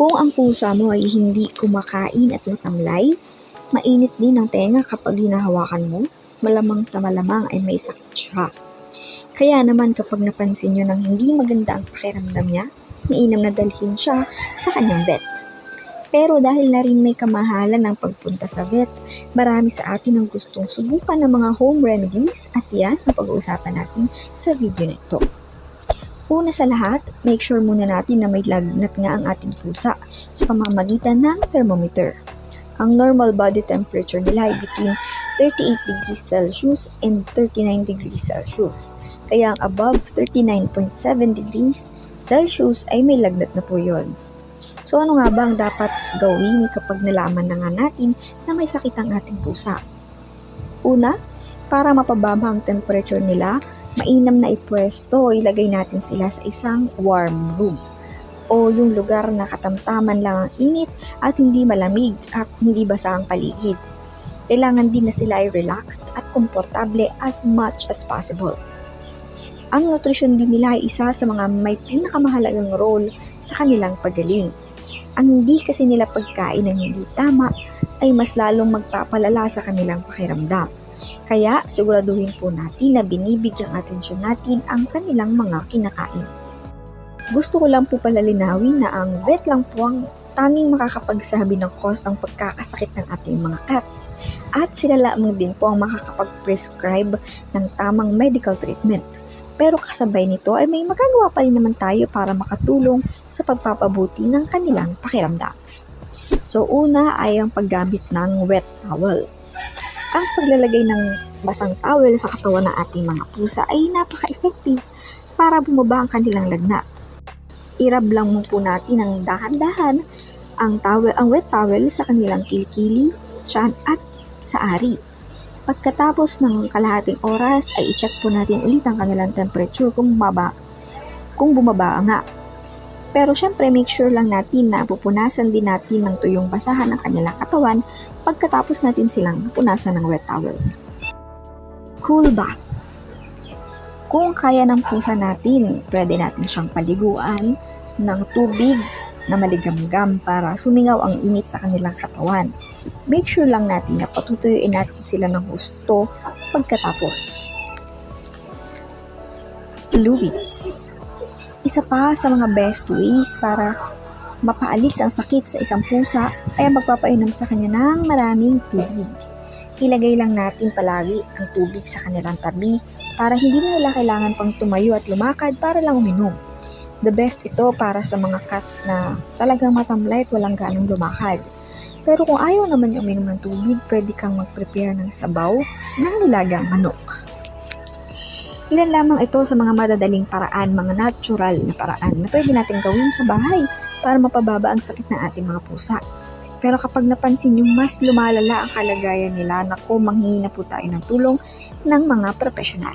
Kung ang pusa mo ay hindi kumakain at matamlay, mainit din ang tenga kapag hinahawakan mo, malamang sa malamang ay may sakit siya. Kaya naman kapag napansin nyo ng hindi maganda ang pakiramdam niya, mainam na dalhin siya sa kanyang vet. Pero dahil na rin may kamahalan ng pagpunta sa vet, marami sa atin ang gustong subukan ng mga home remedies at yan ang pag-uusapan natin sa video na ito. Una sa lahat, make sure muna natin na may lagnat nga ang ating pusa sa pamamagitan ng thermometer. Ang normal body temperature nila ay between 38 degrees Celsius and 39 degrees Celsius. Kaya ang above 39.7 degrees Celsius ay may lagnat na po yon. So ano nga ba ang dapat gawin kapag nalaman na nga natin na may sakit ang ating pusa? Una, para mapababa ang temperature nila, mainam na ipwesto ilagay natin sila sa isang warm room o yung lugar na katamtaman lang ang init at hindi malamig at hindi basa ang paligid. Kailangan din na sila ay relaxed at komportable as much as possible. Ang nutrisyon din nila ay isa sa mga may pinakamahalagang role sa kanilang pagaling. Ang hindi kasi nila pagkain ng hindi tama ay mas lalong magpapalala sa kanilang pakiramdam. Kaya siguraduhin po natin na binibigyang atensyon natin ang kanilang mga kinakain. Gusto ko lang po pala linawin na ang vet lang po ang tanging makakapagsabi ng cause ng pagkakasakit ng ating mga cats at sila lamang din po ang makakapag-prescribe ng tamang medical treatment. Pero kasabay nito ay may magagawa pa rin naman tayo para makatulong sa pagpapabuti ng kanilang pakiramdam. So una ay ang paggamit ng wet towel. Ang paglalagay ng basang towel sa katawan ng ating mga pusa ay napaka-effective para bumaba ang kanilang lagnat. Irab lang mo po natin ng dahan-dahan ang towel, ang wet towel sa kanilang kilikili, tiyan at sa ari. Pagkatapos ng kalahating oras ay i-check po natin ulit ang kanilang temperature kung bumaba, kung bumaba nga. Pero syempre make sure lang natin na pupunasan din natin ng tuyong basahan ang kanilang katawan pagkatapos natin silang punasan ng wet towel. Cool bath. Kung kaya ng pusa natin, pwede natin siyang paliguan ng tubig na maligamgam para sumingaw ang init sa kanilang katawan. Make sure lang natin na patutuyuin natin sila ng husto pagkatapos. Fluids. Isa pa sa mga best ways para mapaalis ang sakit sa isang pusa ay ang magpapainom sa kanya ng maraming tubig. Ilagay lang natin palagi ang tubig sa kanilang tabi para hindi nila kailangan pang tumayo at lumakad para lang uminom. The best ito para sa mga cats na talagang matamlay at walang ganang lumakad. Pero kung ayaw naman yung uminom ng tubig, pwede kang mag-prepare ng sabaw ng nilagang manok. Ilan lamang ito sa mga madadaling paraan, mga natural na paraan na pwede natin gawin sa bahay para mapababa ang sakit ng ating mga pusa. Pero kapag napansin nyo mas lumalala ang kalagayan nila, naku, manghingi na po tayo ng tulong ng mga profesional.